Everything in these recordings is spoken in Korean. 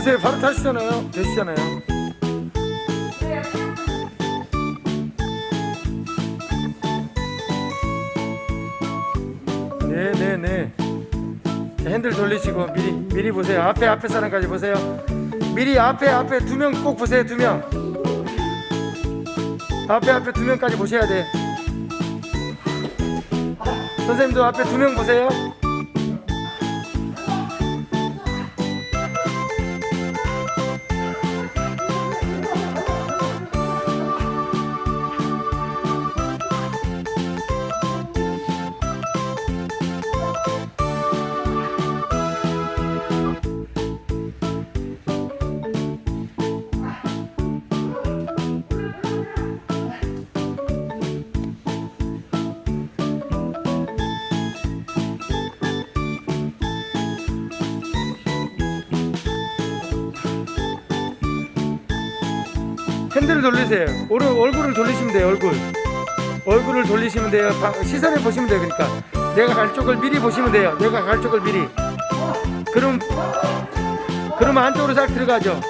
보세요. 바로 타시잖아요. 되시잖아요. 네네네. 자, 핸들 돌리시고 미리 미리 보세요. 앞에 앞에 사람까지 보세요. 미리 앞에 앞에 두 명 꼭 보세요 두 명. 앞에 앞에 두 명까지 보셔야 돼. 선생님도 앞에 두 명 보세요 핸들을 돌리세요. 오른 얼굴을 돌리시면 돼요. 얼굴. 얼굴을 돌리시면 돼요. 바- 시선을 보시면 돼요. 그러니까 내가 갈 쪽을 미리 보시면 돼요. 내가 갈 쪽을 미리. 그럼 그러면 안쪽으로 싹 들어가죠.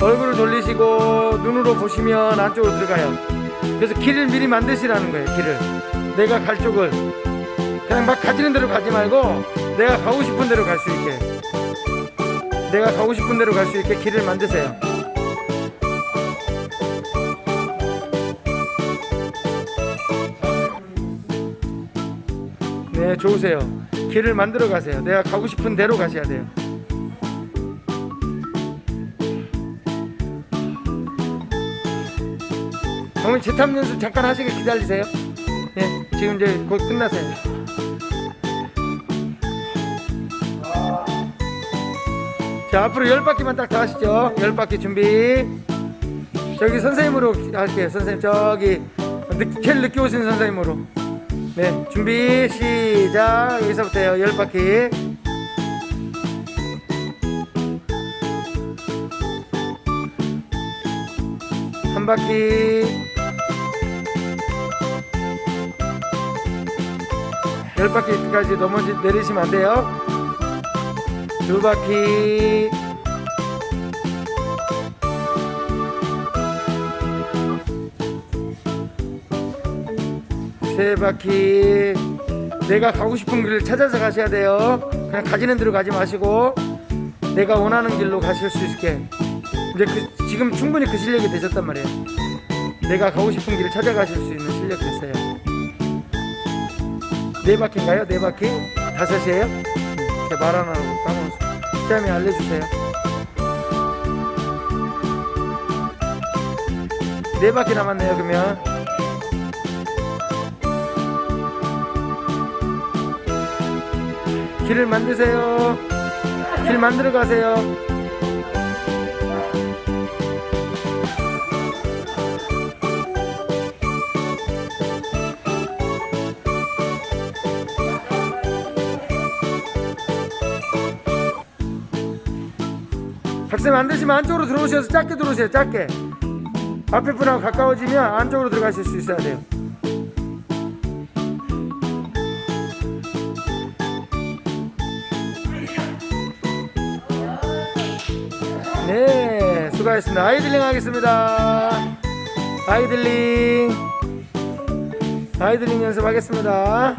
얼굴을 돌리시고 눈으로 보시면 안쪽으로 들어가요. 그래서 길을 미리 만드시라는 거예요. 길을. 내가 갈 쪽을 그냥 막 가지는 대로 가지 말고 내가 가고 싶은 대로 갈 수 있게. 내가 가고 싶은 대로 갈 수 있게 길을 만드세요. 네, 좋으세요. 길을 만들어 가세요. 내가 가고 싶은 대로 가셔야 돼요. 어머니 재탐 연습 잠깐 하시게 기다리세요. 예, 지금 이제 곧 끝나세요. 자, 앞으로 열 바퀴만 딱더 하시죠. 열 바퀴 준비. 저기 선생님으로 할게요. 선생님 저기 늦, 제일 늦게 오신 선생님으로. 네, 준비 시작. 여기서부터요. 열 바퀴. 한 바퀴. 열 바퀴까지 넘어지 내리시면 안 돼요. 두 바퀴. 세 바퀴. 내가 가고 싶은 길을 찾아서 가셔야 돼요. 그냥 가지는 대로 가지 마시고 내가 원하는 길로 가실 수 있게. 이제 그, 지금 충분히 그 실력이 되셨단 말이에요. 내가 가고 싶은 길을 찾아가실 수 있는 실력 됐어요. 네 바퀴인가요? 네 바퀴? 다섯이에요? 제가 말 하나 까먹었어요 시험이 알려주세요. 네 바퀴 남았네요 그러면 길을 만드세요. 길 만들어 가세요. 박쌤 안 되시면 안쪽으로 들어오셔서 짧게 들어오세요. 짧게. 앞에 분하고 가까워지면 안쪽으로 들어가실 수 있어야 돼요. 네, 수고하셨습니다. 아이들링 하겠습니다. 아이들링. 아이들링 연습하겠습니다.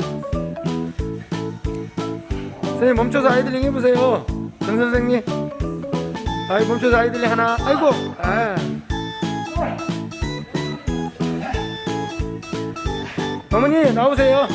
선생님 멈춰서 아이들링 해보세요. 정 선생님. 아이 멈춰서 아이들링 하나. 아이고. 아. 어머니 나오세요.